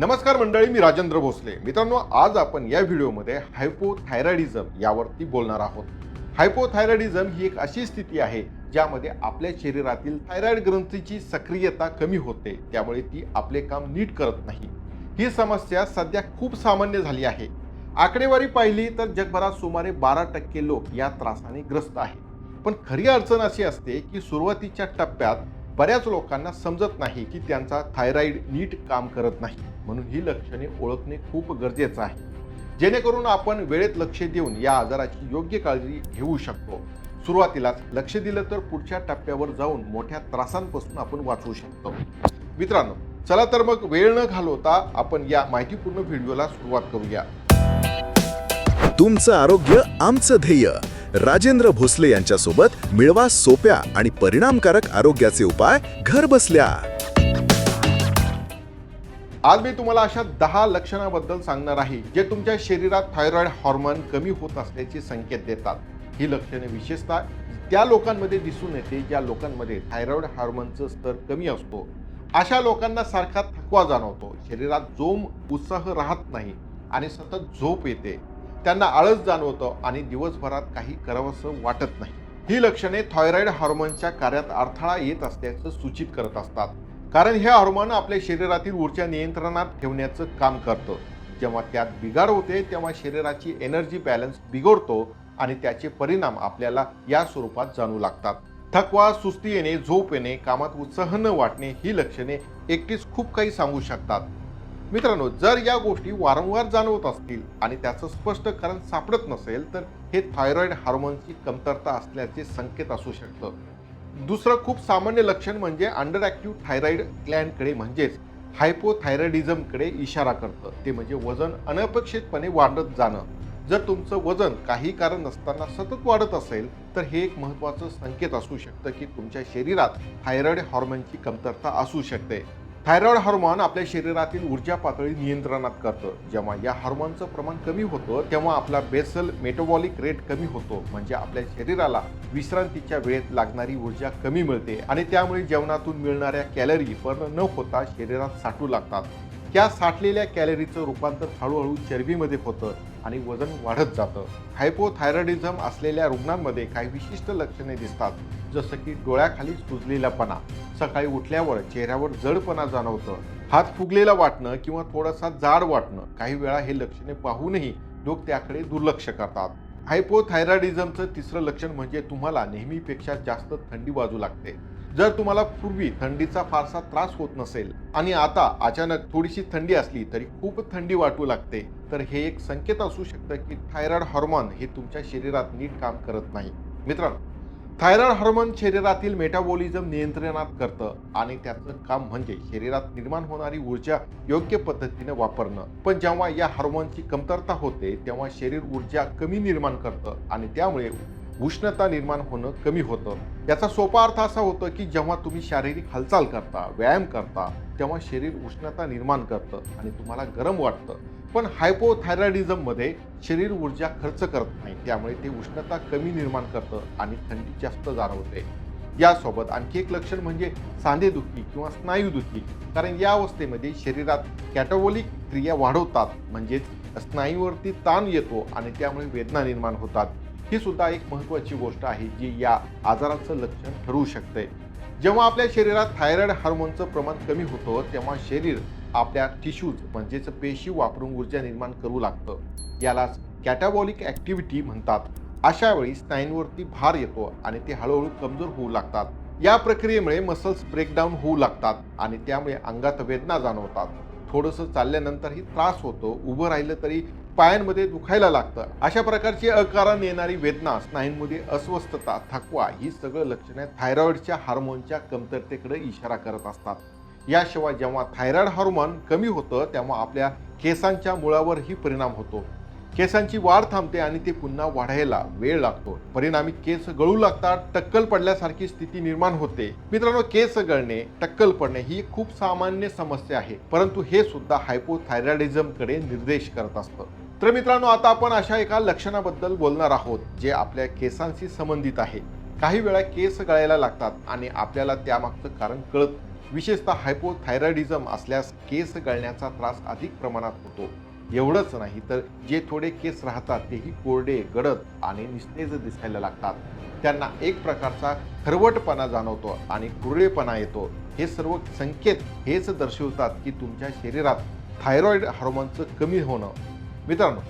नमस्कार मंडळी मी राजेंद्र भोसले. मित्रांनो आज आपण या व्हिडिओमध्ये हायपोथायरॉइडिझम यावरती बोलणार आहोत. हायपोथायरॉइडिझम ही एक अशी स्थिती आहे ज्यामध्ये आपल्या शरीरातील थायरॉइड ग्रंथीची सक्रियता कमी होते. त्यामुळे ती आपले काम नीट करत नाही. ही समस्या सध्या खूप सामान्य झाली आहे. आकडेवारी पाहिली तर जगभरात सुमारे बारा टक्के लोक या त्रासाने ग्रस्त आहे पण खरी अडचण अशी असते की सुरुवातीच्या टप्प्यात बऱ्याच लोकांना समजत नाही की त्यांचा थायरॉईड नीट काम करत नाही. म्हणून ही लक्षणे ओळखणे खूप गरजेचं आहे. जेणेकरून आपण वेळेत लक्ष देऊन या आजाराची योग्य काळजी घेऊ शकतो. सुरुवातीलाच लक्ष दिलं तर पुढच्या टप्प्यावर जाऊन मोठ्या त्रासांपासून आपण वाचवू शकतो. मित्रांनो चला तर मग वेळ न घालवता आपण या माहितीपूर्ण व्हिडिओला सुरुवात करूया. तुमचं आरोग्य आमचं ध्येय. राजेंद्र भोसले यांच्यासोबत मिळवा सोप्या आणि परिणामकारक आरोग्याचे उपाय घर बसल्या. आज मी तुम्हाला अशा दहा लक्षणाबद्दल सांगणार आहे जे तुमच्या शरीरात थायरॉइड हॉर्मोन कमी होत असल्याचे संकेत देतात. ही लक्षणे विशेषतः त्या लोकांमध्ये दिसून येते ज्या लोकांमध्ये थायरॉइड हार्मोनचं स्तर कमी असतो. अशा लोकांना सारखा थकवा जाणवतो. शरीरात जोम उत्साह राहत नाही आणि सतत झोप येते. त्यांना आळस जाणवतं आणि दिवसभरात काही करावंसं वाटत नाही. ही लक्षणे थायरॉइड हार्मोनच्या कार्यात अडथळा येत असल्याचं सूचित करत असतात. कारण हे हार्मोन आपल्या शरीरातील ऊर्जा नियंत्रणात ठेवण्याचं काम करतं. जेव्हा त्यात बिघाड होते तेव्हा शरीराची एनर्जी बॅलन्स बिघडतो आणि त्याचे परिणाम आपल्याला या स्वरूपात जाणू लागतात. थकवा सुस्ती येणे झोप येणे कामात उत्साह न वाटणे ही लक्षणे एकटीच खूप काही सांगू शकतात. मित्रांनो जर या गोष्टी वारंवार जाणवत असतील आणि त्याचं स्पष्ट कारण सापडत नसेल तर हे थायरॉईड हार्मोनची कमतरता असल्याचे संकेत असू शकतं. दुसरं खूप सामान्य लक्षण म्हणजे अंडर ॲक्टिव्ह थायरॉईड ग्लँडकडे म्हणजेच हायपोथायरॉइडिझमकडे इशारा करतं. ते म्हणजे वजन अनपेक्षितपणे वाढत जाणं. जर तुमचं वजन काही कारण नसताना सतत वाढत असेल तर हे एक महत्त्वाचं संकेत असू शकतं की तुमच्या शरीरात थायरॉईड हॉर्मोनची कमतरता असू शकते. थायरॉइड हार्मोन आपल्या शरीरातील ऊर्जा पातळी नियंत्रणात करतं. जेव्हा या हार्मोनचं प्रमाण कमी होतं तेव्हा आपला बेसल मेटाबॉलिक रेट कमी होतो. म्हणजे आपल्या शरीराला विश्रांतीच्या वेळेत लागणारी ऊर्जा कमी मिळते आणि त्यामुळे जेवणातून मिळणाऱ्या कॅलरी पण न होता शरीरात साठू लागतात. त्या साठलेल्या कॅलरीचं रूपांतर हळूहळू चरबीमध्ये होतं आणि वजन वाढत जातं. हायपोथायरॉइडिझम असलेल्या रुग्णांमध्ये काही विशिष्ट लक्षणे दिसतात. जसं की डोळ्याखाली सुजलेलापणा सकाळी उठल्यावर चेहऱ्यावर जडपणा जाणवतं. हात फुगलेला वाटणं किंवा थोडासा जाड वाटणं काही वेळा हे लक्षणे पाहूनही लोक त्याकडे दुर्लक्ष करतात. हायपोथायरॉइडिझमचं तिसरं लक्षण म्हणजे तुम्हाला नेहमीपेक्षा जास्त थंडी वाजू लागते. जर तुम्हाला पूर्वी थंडीचा फारसा त्रास होत नसेल आणि आता अचानक थोडीशी थंडी असली तरी खूप थंडी वाटू लागते तर हे एक संकेत असू शकतं की थायरॉइड हॉर्मोन हे तुमच्या शरीरात नीट काम करत नाही. मित्रांनो थायरॉइड हार्मोन शरीरातील मेटाबॉलिझम नियंत्रणात करतं आणि त्याचं काम म्हणजे शरीरात निर्माण होणारी ऊर्जा योग्य पद्धतीने वापरणं. पण जेव्हा या हार्मोनची कमतरता होते तेव्हा शरीर ऊर्जा कमी निर्माण करतं आणि त्यामुळे उष्णता निर्माण होणं कमी होतं. याचा सोपा अर्थ असा होतो की जेव्हा तुम्ही शारीरिक हालचाल करता व्यायाम करता तेव्हा शरीर उष्णता निर्माण करतं आणि तुम्हाला गरम वाटतं. पण हायपोथायरॉइडिझममध्ये शरीर ऊर्जा खर्च करत नाही. त्यामुळे ते उष्णता कमी निर्माण करतं आणि थंडी जास्त जाणवते. यासोबत आणखी एक लक्षण म्हणजे सांधेदुखी किंवा स्नायूदुखी. कारण या अवस्थेमध्ये शरीरात कॅटाबॉलिक क्रिया वाढवतात. म्हणजेच स्नायूवरती ताण येतो आणि त्यामुळे वेदना निर्माण होतात. ही सुद्धा एक महत्त्वाची गोष्ट आहे जी या आजाराचं लक्षण ठरवू शकते. जेव्हा आपल्या शरीरात थायरॉइड हार्मोनचं प्रमाण कमी होतं तेव्हा शरीर आपल्या टिश्यूज म्हणजेच पेशी वापरून ऊर्जा निर्माण करू लागतं. यालाच कॅटाबॉलिक ॲक्टिव्हिटी म्हणतात. अशा वेळी स्नायूंवरती भार येतो आणि ते हळूहळू कमजोर होऊ लागतात. या प्रक्रियेमुळे मसल्स ब्रेकडाऊन होऊ लागतात आणि त्यामुळे अंगात वेदना जाणवतात. थोडंसं चालल्यानंतरही त्रास होतो. उभं राहिलं तरी पायांमध्ये दुखायला लागतं. अशा प्रकारची अकारण येणारी वेदना स्नायूंमध्ये अस्वस्थता थकवा ही सगळं लक्षणे थायरॉईडच्या हार्मोनच्या कमतरतेकडे इशारा करत असतात. याशिवाय जेव्हा थायरॉइड हार्मोन कमी होतं तेव्हा आपल्या केसांच्या मुळावरही परिणाम होतो. केसांची वाढ थांबते आणि ते पुन्हा वाढायला वेळ लागतो. परिणामी केस गळू लागतात टक्कल पडल्यासारखी स्थिती निर्माण होते. मित्रांनो केस गळणे टक्कल पडणे ही खूप सामान्य समस्या आहे. परंतु हे सुद्धा हायपोथायरॉइडिझमकडे निर्देश करत असतं. तर मित्रांनो आता आपण अशा एका लक्षणाबद्दल बोलणार आहोत जे आपल्या केसांशी संबंधित आहे. काही वेळा केस गळायला लागतात आणि आपल्याला त्यामागचं कारण कळत विशेषतः हायपोथायरॉइडिझम असल्यास केस गळण्याचा त्रास अधिक प्रमाणात होतो. एवढंच नाही तर जे थोडे केस राहतात तेही कोरडे गडद आणि निस्तेज दिसायला लागतात. त्यांना एक प्रकारचा खरवटपणा जाणवतो आणि कुरळेपणा येतो. हे सर्व संकेत हेच दर्शवतात की तुमच्या शरीरात थायरॉइड हार्मोनचं कमी होणं. मित्रांनो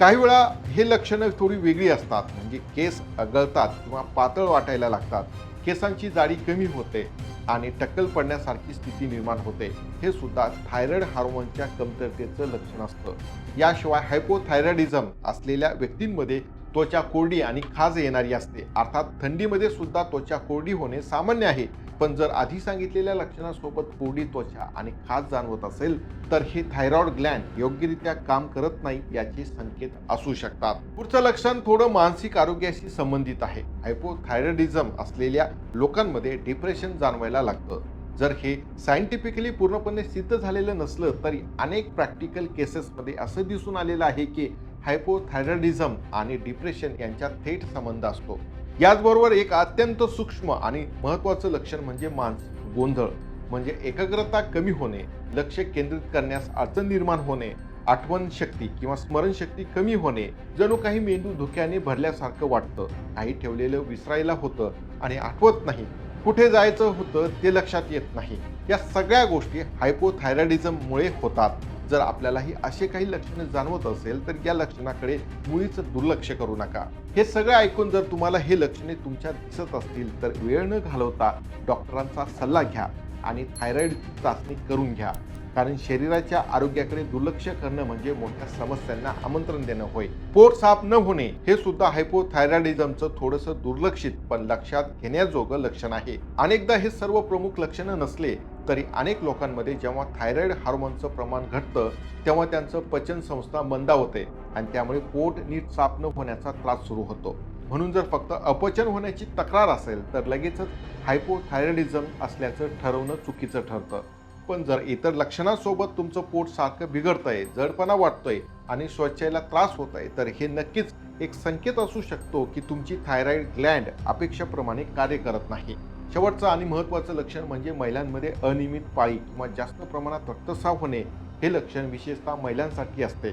काही वेळा हे लक्षणं थोडी वेगळी असतात. म्हणजे केस गळतात किंवा पातळ वाटायला लागतात. केसांची जाडी कमी होते. आणि टक्कल पडण्यासारखी स्थिती निर्माण होते. हे सुद्धा थायरॉइड हार्मोनच्या कमतरतेचं लक्षण असतं. याशिवाय हायपोथायरॉइडिझम असलेल्या व्यक्तींमध्ये त्वचा कोरडी आणि खाज येणारी असते. अर्थात थंडीमध्ये सुद्धा त्वचा कोरडी होणे सामान्य आहे. पण जर आधी सांगितलेल्या लक्षणांसोबत कोरडी त्वचा आणि खाज जाणवत असेल तर हे थायरॉइड ग्लँड योग्यरित्या काम करत नाही याचे संकेत असू शकतात. पुढचं लक्षण थोडं मानसिक आरोग्याशी संबंधित आहे. हायपोथायरॉइडिझम असलेल्या लोकांमध्ये डिप्रेशन जाणवायला लागतं. जर हे सायंटिफिकली पूर्णपणे सिद्ध झालेलं नसलं तरी अनेक प्रॅक्टिकल केसेसमध्ये असं दिसून आलेलं आहे की हायपोथायरॉइडिझम आणि डिप्रेशन यांच्यात थेट संबंध असतो. याचबरोबर एक अत्यंत सूक्ष्म आणि महत्त्वाचं लक्षण म्हणजे मानसिक गोंधळ म्हणजे एकाग्रता कमी होणे लक्ष केंद्रित करण्यास अडचण निर्माण होणे आठवण शक्ती किंवा स्मरणशक्ती कमी होणे जणू काही मेंदू धुक्याने भरल्यासारखं वाटतं काही ठेवलेलं विसरायला होतं आणि आठवत नाही कुठे जायचं होतं ते लक्षात येत नाही. या सगळ्या गोष्टी हायपोथायरॉइडिझममुळे होतात. जर आपल्यालाही असे काही लक्षणे जाणवत असेल तर या लक्षणाकडे मुळीच दुर्लक्ष करू नका. हे सगळं ऐकून जर तुम्हाला हे लक्षणे तुमच्या दिसत असतील तर वेळ न घालवता डॉक्टरांचा सल्ला घ्या आणि थायरॉइड चाचणी करून घ्या. कारण शरीराच्या आरोग्याकडे दुर्लक्ष करणं म्हणजे मोठ्या समस्यांना आमंत्रण देणं होय. पोट साफ न होणे हे सुद्धा हायपोथायरॉइडिझमचं थोडंसं दुर्लक्षित पण लक्षात घेण्याजोगं लक्षण आहे. अनेकदा हे सर्व प्रमुख लक्षणं नसले तरी अनेक लोकांमध्ये जेव्हा थायरॉईड हार्मोनचं प्रमाण घटतं तेव्हा त्यांचं पचन संस्था मंदावते आणि त्यामुळे पोट नीट साफ न होण्याचा त्रास सुरू होतो. म्हणून जर फक्त अपचन होण्याची तक्रार असेल तर लगेचच हायपोथायरॉइडिझम असल्याचं ठरवणं चुकीचं ठरतं. पण जर इतर लक्षणांसोबत तुमचं पोट सारखं बिघडतंय जडपणा वाटतोय आणि स्वच्छेला त्रास होत आहे तर हे नक्कीच एक संकेत असू शकतो की तुमची थायरॉईड ग्लँड अपेक्षेप्रमाणे कार्य करत नाही. शेवटचं आणि महत्त्वाचं लक्षण म्हणजे महिलांमध्ये अनियमित पाळी किंवा जास्त प्रमाणात रक्तस्राव होणे हे लक्षण विशेषतः महिलांसाठी असते.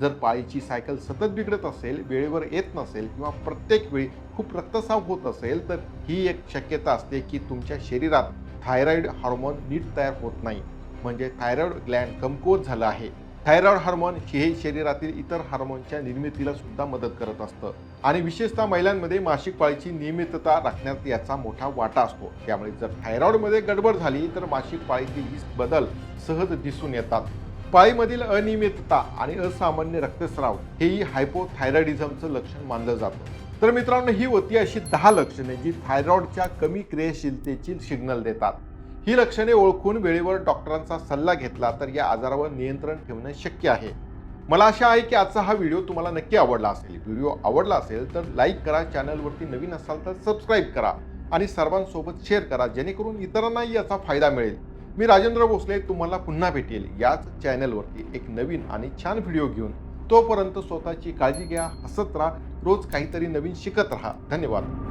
जर पाळीची सायकल सतत बिघडत असेल वेळेवर येत नसेल किंवा प्रत्येक वेळी खूप रक्तस्राव होत असेल तर ही एक शक्यता असते की तुमच्या शरीरात थायरॉईड हार्मोन नीट तयार होत नाही. म्हणजे थायरॉईड ग्लँड कमकुवत झालं आहे. थायरॉइड हार्मोन हे शरीरातील इतर हार्मोनच्या निर्मितीला सुद्धा मदत करत असतं. आणि विशेषतः महिलांमध्ये मासिक पाळीची नियमितता राखण्यात याचा मोठा वाटा असतो. त्यामुळे जर थायरॉइडमध्ये गडबड झाली तर मासिक पाळीतील बदल सहज दिसून येतात. पाळीमधील अनियमितता आणि असामान्य रक्तस्राव हेही हायपोथायरॉइडिझमचं लक्षण मानलं जातं. तर मित्रांनो ही होती अशी दहा लक्षणे जी थायरॉइडच्या कमी क्रियाशीलतेची सिग्नल देतात. ही लक्षणे ओळखून वेळेवर डॉक्टरांचा सल्ला घेतला तर या आजारावर नियंत्रण ठेवणं शक्य आहे. मला आशा आहे की आजचा हा व्हिडिओ तुम्हाला नक्की आवडला असेल. व्हिडिओ आवडला असेल तर लाईक करा चॅनलवरती नवीन असाल तर सबस्क्राईब करा आणि सर्वांसोबत शेअर करा जेणेकरून इतरांनाही याचा फायदा मिळेल. मी राजेंद्र भोसले तुम्हाला पुन्हा भेटेल याच चॅनलवरती एक नवीन आणि छान व्हिडिओ घेऊन. तोपर्यंत स्वतःची काळजी घ्या हसत राहा रोज काहीतरी नवीन शिकत राहा. धन्यवाद.